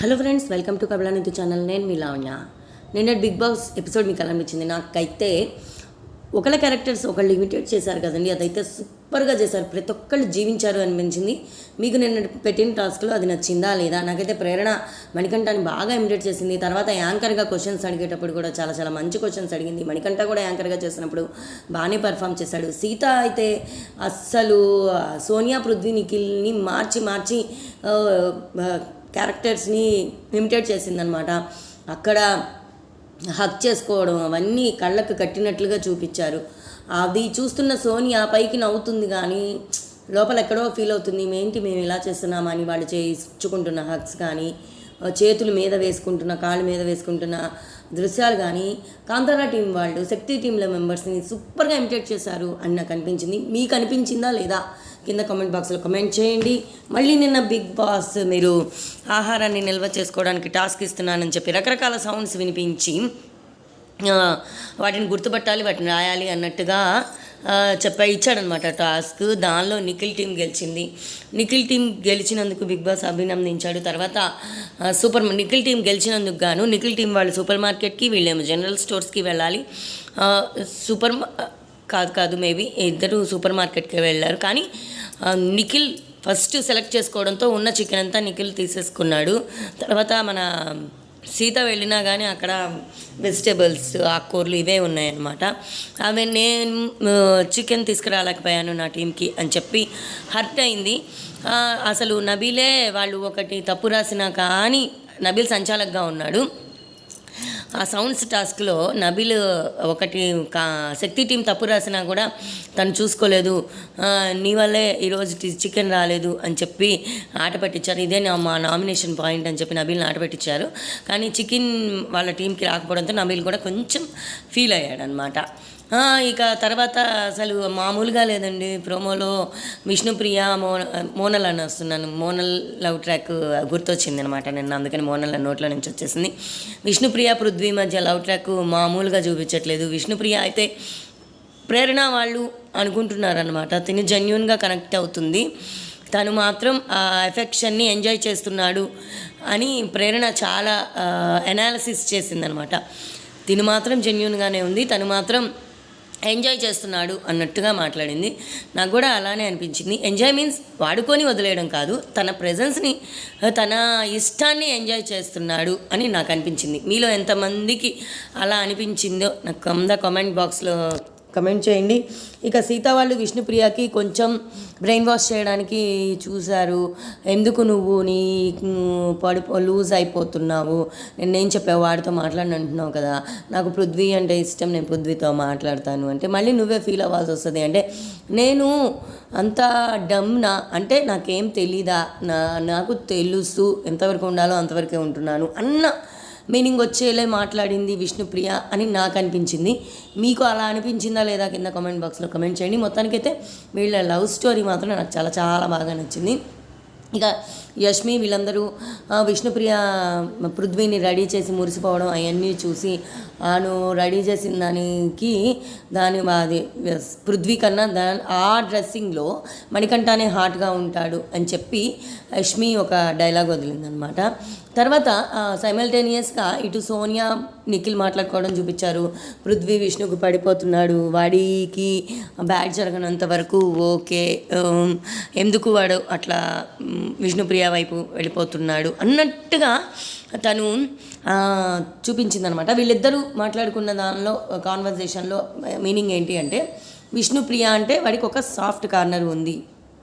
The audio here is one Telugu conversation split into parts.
Hello friends welcome to కబలానిధి channel. నేను మీ లావణ్య. నిన్న బిగ్ బాస్ ఎపిసోడ్ మీకు ఎలా అనిపించింది? నాకైతే ఒకళ్ళ క్యారెక్టర్స్ ఒకళ్ళు లిమిటెడ్ చేశారు కదండి. అదైతే సూపర్గా చేశారు. ప్రతి ఒక్కళ్ళు జీవించారు అనిపించింది. మీకు నిన్న పెట్టిన టాస్క్లో అది నచ్చిందా లేదా? నాకైతే ప్రేరణ మణికంఠని బాగా ఇమిటేట్ చేసింది. తర్వాత యాంకర్గా క్వశ్చన్స్ అడిగేటప్పుడు కూడా చాలా చాలా మంచి క్వశ్చన్స్ అడిగింది. మణికంఠ కూడా యాంకర్గా చేసినప్పుడు బాగానే పర్ఫామ్ చేశాడు. సీత అయితే అస్సలు సోనియా పృథ్వీ నిఖిల్ని మార్చి మార్చి క్యారెక్టర్స్ని ఇమిటేట్ చేసిందనమాట అక్కడ హక్ చేసుకోవడం అవన్నీ కళ్ళకు కట్టినట్లుగా చూపించారు. అది చూస్తున్న సోనియా పైకి నవ్వుతుంది కానీ లోపల ఎక్కడో ఫీల్ అవుతుంది మేమేంటి మేము ఇలా చేస్తున్నామని వాళ్ళు చేయించుకుంటున్న హక్స్ కానీ చేతులు మీద వేసుకుంటున్న కాళ్ళ మీద వేసుకుంటున్న దృశ్యాలు కానీ కాంతారా టీం వాళ్ళు శక్తి టీంల మెంబర్స్ని సూపర్గా ఇమిటేట్ చేశారు అని నాకు అనిపించింది. మీకు అనిపించిందా లేదా? కింద కామెంట్ బాక్స్లో కమెంట్ చేయండి. మళ్ళీ నిన్న బిగ్ బాస్ మీరు ఆహారాన్ని నిల్వ చేసుకోవడానికి టాస్క్ ఇస్తున్నానని చెప్పి రకరకాల సౌండ్స్ వినిపించి వాటిని గుర్తుపట్టాలి వాటిని రాయాలి అన్నట్టుగా చెప్పా ఇచ్చాడనమాట టాస్క్ దానిలో నిఖిల్ టీం గెలిచింది. నిఖిల్ టీం గెలిచినందుకు బిగ్ బాస్ అభినందించాడు. తర్వాత సూపర్ నిఖిల్ టీం గెలిచినందుకు గాను నిఖిల్ టీం వాళ్ళు సూపర్ మార్కెట్కి వీళ్ళేమో జనరల్ స్టోర్స్కి వెళ్ళాలి. సూపర్ కాదు కాదు మేబీ ఇద్దరు సూపర్ మార్కెట్కి వెళ్ళారు. కానీ నిఖిల్ ఫస్ట్ సెలెక్ట్ చేసుకోవడంతో ఉన్న చికెన్ అంతా నిఖిల్ తీసేసుకున్నాడు. తర్వాత మన సీత వెళ్ళినా కానీ అక్కడ వెజిటేబుల్స్ ఆకుకూరలు ఇవే ఉన్నాయన్నమాట. అవి నేను చికెన్ తీసుకురాలేకపోయాను నా టీంకి అని చెప్పి హర్ట్ అయింది. అసలు నబీలే వాళ్ళు ఒకటి తప్పు రాసినా కానీ నబీల్ సంచాలకుగా ఉన్నాడు. ఆ సౌండ్స్ టాస్క్లో నబిల్ ఒకటి కా శక్తి టీం తప్పు రాసినా కూడా తను చూసుకోలేదు. నీ వల్లే ఈరోజు చికెన్ రాలేదు అని చెప్పి ఆట పట్టించారు ఇదే నా మా నామినేషన్ పాయింట్ అని చెప్పి నబీల్ని ఆట పెట్టించారు కానీ చికెన్ వాళ్ళ టీంకి రాకపోవడంతో నబీల్ కూడా కొంచెం ఫీల్ అయ్యాడనమాట. ఇక తర్వాత అసలు మామూలుగా లేదండి. ప్రోమోలో విష్ణుప్రియ మో మోనల్ అని వస్తున్నాను. మోనల్ లవ్ ట్రాక్ గుర్తొచ్చింది అనమాట నేను అందుకని మోనల్ అన్న నోట్లో నుంచి వచ్చేసింది. విష్ణుప్రియ పృథ్వీ మధ్య లవ్ ట్రాక్ మామూలుగా చూపించట్లేదు. విష్ణుప్రియ అయితే ప్రేరణ వాళ్ళు అనుకుంటున్నారనమాట. తిని జెన్యున్గా కనెక్ట్ అవుతుంది. తను మాత్రం ఆ ఎఫెక్షన్ని ఎంజాయ్ చేస్తున్నాడు అని ప్రేరణ చాలా ఎనాలిసిస్ చేసిందనమాట. తిను మాత్రం జెన్యున్గానే ఉంది. తను మాత్రం ఎంజాయ్ చేస్తున్నాడు అన్నట్టుగా మాట్లాడింది. నాకు కూడా అలానే అనిపించింది. ఎంజాయ్ మీన్స్ వాడుకొని వదిలేయడం కాదు తన ప్రెజెన్స్ని తన ఇష్టాన్ని ఎంజాయ్ చేస్తున్నాడు అని నాకు అనిపించింది. మీలో ఎంతమందికి అలా అనిపించిందో నాకు కింద కామెంట్ బాక్స్లో కమెంట్ చేయండి. ఇక సీత వాళ్ళు విష్ణుప్రియకి కొంచెం బ్రెయిన్ వాష్ చేయడానికి చూశారు. ఎందుకు నువ్వు నీ పడు పడిపో లూజ్ అయిపోతున్నావు? నేనేం చెప్పావు వాడితో మాట్లాడి అంటున్నావు కదా. నాకు పృథ్వీ అంటే ఇష్టం నేను పృథ్వీతో మాట్లాడతాను అంటే మళ్ళీ నువ్వే ఫీల్ అవ్వాల్సి వస్తుంది. అంటే నేను అంత డమ్నా అంటే నాకేం తెలీదా? నా నాకు తెలుసు ఎంతవరకు ఉండాలో అంతవరకే ఉంటున్నాను అన్న మీనింగ్ వచ్చేలే మాట్లాడింది విష్ణుప్రియ అని నాకు అనిపించింది మీకు అలా అనిపించిందా లేదా కింద కామెంట్ బాక్స్లో కమెంట్ చేయండి. మొత్తానికైతే వీళ్ళ లవ్ స్టోరీ మాత్రం నాకు చాలా చాలా బాగా నచ్చింది. ఇక యష్మి వీళ్ళందరూ విష్ణుప్రియ పృథ్వీని రెడీ చేసి మురిసిపోవడం అవన్నీ చూసి ఆను రెడీ చేసిన దానికి దాని అది పృథ్వీ కన్నా దా ఆ డ్రెస్సింగ్లో మణికంఠనే హాట్గా ఉంటాడు అని చెప్పి యష్మి ఒక డైలాగ్ వదిలిందనమాట. తర్వాత సైమల్టేనియస్గా ఇటు సోనియా నిఖిల్ మాట్లాడుకోవడం చూపించారు. పృథ్వీ విష్ణుకు పడిపోతున్నాడు. వాడికి బ్యాడ్ జరగనంత వరకు ఓకే ఎందుకు వాడు అట్లా విష్ణుప్రియ వైపు వెళ్ళిపోతున్నాడు అన్నట్టుగా తను చూపించిందనమాట. వీళ్ళిద్దరూ మాట్లాడుకున్న దానిలో కాన్వర్జేషన్లో మీనింగ్ ఏంటి అంటే విష్ణుప్రియ అంటే వాడికి ఒక సాఫ్ట్ కార్నర్ ఉంది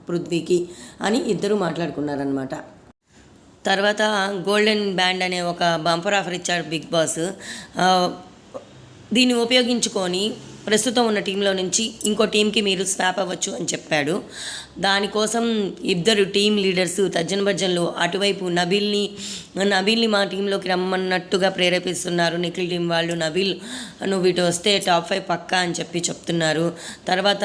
పృథ్వీకి అని ఇద్దరు మాట్లాడుకున్నారనమాట. తర్వాత గోల్డెన్ బ్యాండ్ అనే ఒక బంపర్ ఆఫర్ ఇచ్చాడు బిగ్ బాస్. దీన్ని ఉపయోగించుకొని ప్రస్తుతం ఉన్న టీంలో నుంచి ఇంకో టీంకి మీరు స్వాప్ అవ్వచ్చు అని చెప్పాడు. దానికోసం ఇద్దరు టీం లీడర్స్ తజ్జన భర్జనలు అటువైపు నబీల్ని నబీల్ని మా టీంలోకి రమ్మన్నట్టుగా ప్రేరేపిస్తున్నారు. నిఖిల్ టీం వాళ్ళు నబీల్ నువ్వు ఇటు వస్తే టాప్ ఫైవ్ పక్కా అని చెప్పి చెప్తున్నారు. తర్వాత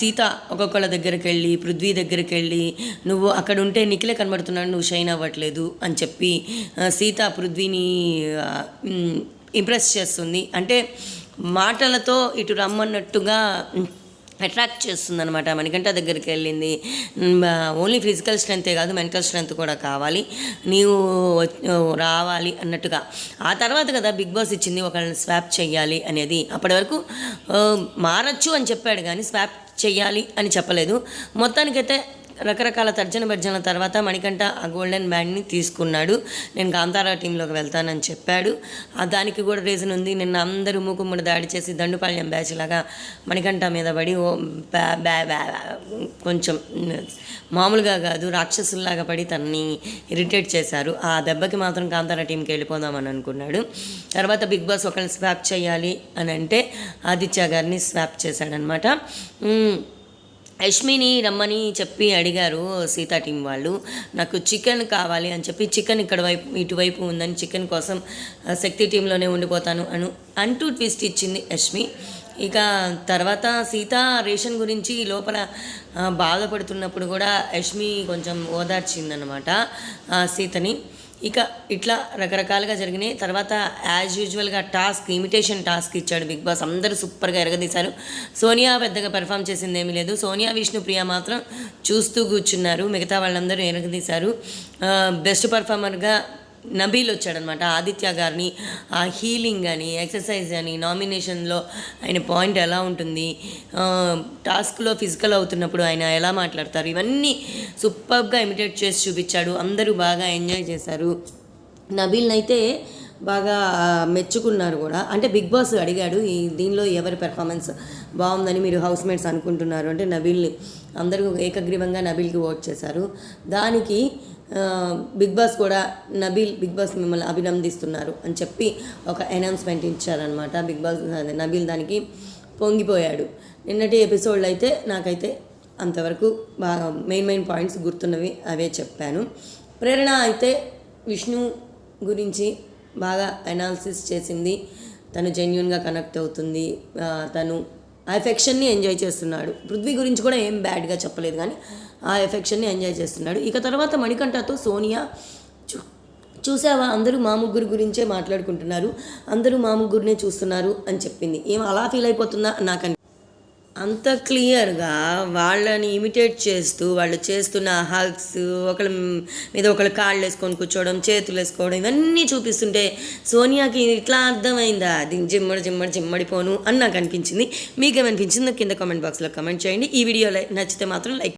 సీత ఒక్కొక్కళ్ళ దగ్గరికి వెళ్ళి పృథ్వీ దగ్గరికి వెళ్ళి నువ్వు అక్కడ ఉంటే నిఖిలే కనబడుతున్నాడు నువ్వు షైన్ అవ్వట్లేదు అని చెప్పి సీత పృథ్వీని ఇంప్రెస్ చేస్తుంది. అంటే మాటలతో ఇటు రమ్మన్నట్టుగా అట్రాక్ట్ చేస్తుంది అనమాట మణికంఠ దగ్గరికి వెళ్ళింది. ఓన్లీ ఫిజికల్ స్ట్రెంతే కాదు మెంటల్ స్ట్రెంత్ కూడా కావాలి. నీవు రావాలి అన్నట్టుగా. ఆ తర్వాత కదా బిగ్ బాస్ ఇచ్చింది ఒకళ్ళని స్వాప్ చేయాలి అనేది. అప్పటి వరకు మారచ్చు అని చెప్పాడు కానీ స్వాప్ చెయ్యాలి అని చెప్పలేదు. మొత్తానికైతే రకరకాల తర్జన భర్జనల తర్వాత మణికంఠ ఆ గోల్డెన్ బ్యాండ్ని తీసుకున్నాడు. నేను కాంతారా టీంలోకి వెళ్తానని చెప్పాడు. ఆ దానికి కూడా రీజన్ ఉంది. నిన్న అందరూ మూకుమ్మడి దాడి చేసి దండుపాళ్యం బ్యాచ్ లాగా మణికంఠ మీద పడి ఓ బ్యా బ్యా కొంచెం మామూలుగా కాదు రాక్షసుల్లాగా పడి తనని ఇరిటేట్ చేశారు. ఆ దెబ్బకి మాత్రం కాంతారా టీంకి వెళ్ళిపోదామని అనుకున్నాడు. తర్వాత బిగ్ బాస్ ఒకరిని స్వాప్ చేయాలి అని అంటే ఆదిత్య గారిని స్వాప్ చేశాడనమాట యష్మిని రమ్మని చెప్పి అడిగారు సీతా టీం వాళ్ళు. నాకు చికెన్ కావాలి అని చెప్పి చికెన్ ఇక్కడ వైపు ఇటువైపు ఉందని చికెన్ కోసం శక్తి టీంలోనే ఉండిపోతాను అను అంటూ ట్విస్ట్ ఇచ్చింది యష్మి. ఇక తర్వాత సీత రేషన్ గురించి లోపల బాధపడుతున్నప్పుడు కూడా యష్మి కొంచెం ఓదార్చిందనమాట సీతని. ఇక ఇట్లా రకరకాలుగా జరిగినాయి. తర్వాత యాజ్ యూజువల్గా టాస్క్ ఇమిటేషన్ టాస్క్ ఇచ్చాడు బిగ్ బాస్. అందరూ సూపర్గా ఎరగదీశారు. సోనియా పెద్దగా పెర్ఫామ్ చేసింది ఏమీ లేదు. సోనియా విష్ణుప్రియ మాత్రం చూస్తూ కూర్చున్నారు. మిగతా వాళ్ళందరూ ఎరగదీశారు. బెస్ట్ పర్ఫార్మర్గా నబీల్ వచ్చాడనమాట. ఆదిత్య గారిని ఆ హీలింగ్ అని ఎక్సర్సైజ్ అని నామినేషన్లో ఆయన పాయింట్ ఎలా ఉంటుంది టాస్క్లో ఫిజికల్ అవుతున్నప్పుడు ఆయన ఎలా మాట్లాడతారు ఇవన్నీ సూపర్గా ఇమిటేట్ చేసి చూపించాడు. అందరూ బాగా ఎంజాయ్ చేశారు. నబీల్ని అయితే బాగా మెచ్చుకున్నారు కూడా. అంటే బిగ్ బాస్ అడిగాడు ఈ దీనిలో ఎవరి పెర్ఫార్మెన్స్ బాగుందని మీరు హౌస్ మేట్స్ అనుకుంటున్నారు? అంటే నబీల్ని అందరూ ఏకగ్రీవంగా నబీల్కి ఓట్ చేశారు. దానికి బిగ్ బాస్ కూడా నబీల్ బిగ్ బాస్ మిమ్మల్ని అభినందిస్తున్నారు అని చెప్పి ఒక అనౌన్స్మెంట్ ఇచ్చారనమాట బిగ్ బాస్ నబీల్ దానికి పొంగిపోయాడు. నిన్నటి ఎపిసోడ్లో అయితే నాకైతే అంతవరకు బాగా మెయిన్ మెయిన్ పాయింట్స్ గుర్తున్నవి అవే చెప్పాను. ప్రేరణ అయితే విష్ణు గురించి బాగా అనాలిసిస్ చేసింది. తను జెన్యున్గా కనెక్ట్ అవుతుంది. తను అఫెక్షన్ని ఎఫెక్షన్ని ఎంజాయ్ చేస్తున్నాడు. పృథ్వీ గురించి కూడా ఏం బ్యాడ్గా చెప్పలేదు కానీ ఆ ఎఫెక్షన్ని ఎంజాయ్ చేస్తున్నాడు. ఇక తర్వాత మణికంఠతో సోనియా చూ చూసావా? అందరూ మా ముగ్గురు గురించే మాట్లాడుకుంటున్నారు. అందరూ మా ముగ్గురినే చూస్తున్నారు అని చెప్పింది. ఏం అలా ఫీల్ అయిపోతుందా? నాకు అంత క్లియర్గా వాళ్ళని ఇమిటేట్ చేస్తూ వాళ్ళు చేస్తున్న హగ్స్ ఒకళ్ళ మీద ఒకళ్ళు కాళ్ళు వేసుకొని కూర్చోవడం చేతులు వేసుకోవడం ఇవన్నీ చూపిస్తుంటే సోనియాకి ఇట్లా అర్థమైందా? అది జిమ్మడి జిమ్మడి జిమ్మడిపోను అని నాకు అనిపించింది. మీకేమనిపించిందో కింద కామెంట్ బాక్స్లో కమెంట్ చేయండి. ఈ వీడియో నచ్చితే మాత్రం లైక్